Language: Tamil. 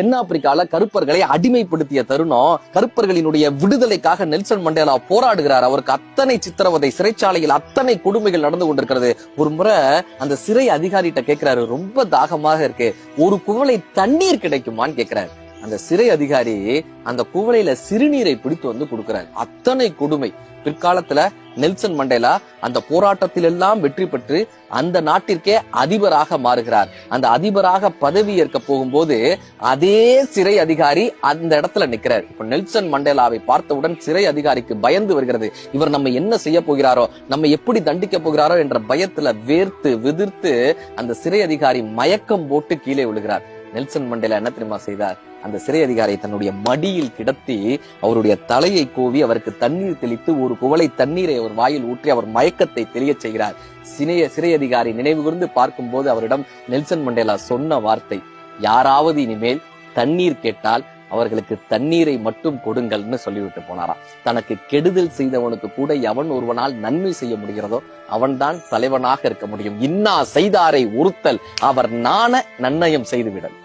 தென்னாப்பிரிக்கால கருப்பர்களை அடிமைப்படுத்திய தருணம் கருப்பர்களினுடைய விடுதலைக்காக நெல்சன் மண்டேலா போராடுகிறார். அவருக்கு அத்தனை சித்திரவதை சிறைச்சாலையில் அத்தனை கொடுமைகள் நடந்து கொண்டிருக்கிறது. ஒரு முறை அந்த சிறை அதிகாரிகிட்ட கேட்கிறாரு ரொம்ப தாகமாக இருக்கு. ஒரு குவளை தண்ணீர் கிடைக்குமான்னு கேட்கிறாரு. அந்த சிறை அதிகாரி அந்த குவளையில சிறுநீரை பிடித்து வந்து கொடுக்கிறார். அத்தனை கொடுமை. பிற்காலத்துல நெல்சன் மண்டேலா அந்த போராட்டத்தில் எல்லாம் வெற்றி பெற்று அந்த நாட்டிற்கே அதிபராக மாறுகிறார். அந்த அதிபராக பதவி ஏற்க போகும்போது அதே சிறை அதிகாரி அந்த இடத்துல நிக்கிறார் இப்ப நெல்சன் மண்டேலாவை பார்த்தவுடன் சிறை அதிகாரிக்கு பயந்து வருகிறது. இவர் நம்ம என்ன செய்ய போகிறாரோ நம்ம எப்படி தண்டிக்க போகிறாரோ என்ற பயத்துல வேர்த்து விதிர்த்து அந்த சிறை அதிகாரி மயக்கம் போட்டு கீழே விழுகிறார். நெல்சன் மண்டேலா என்ன தெரியுமா செய்தார்? அந்த சிறை அதிகாரியை தன்னுடைய மடியில் கிடத்தி அவருடைய தலையை கோவி அவருக்கு தண்ணீர் தெளித்து ஒரு குவளை தண்ணீரை அவர் வாயில் ஊற்றி அவர் மயக்கத்தை தெளியச் செய்கிறார். சினைய சிறை அதிகாரி நினைவுகூர்ந்து பார்க்கும் போது அவரிடம் நெல்சன் மண்டேலா சொன்ன வார்த்தை யாராவது இனிமேல் தண்ணீர் கேட்டால் அவர்களுக்கு தண்ணீரை மட்டும் கொடுங்கள்னு சொல்லிவிட்டு போனாராம். தனக்கு கெடுதல் செய்தவனுக்கு கூட எவன் ஒருவனால் நன்மை செய்ய முடிகிறதோ அவன்தான் தலைவனாக இருக்க முடியும். இன்னா செய்தாரை உறுத்தல். அவர் நாண நன்னயம் செய்துவிடல்.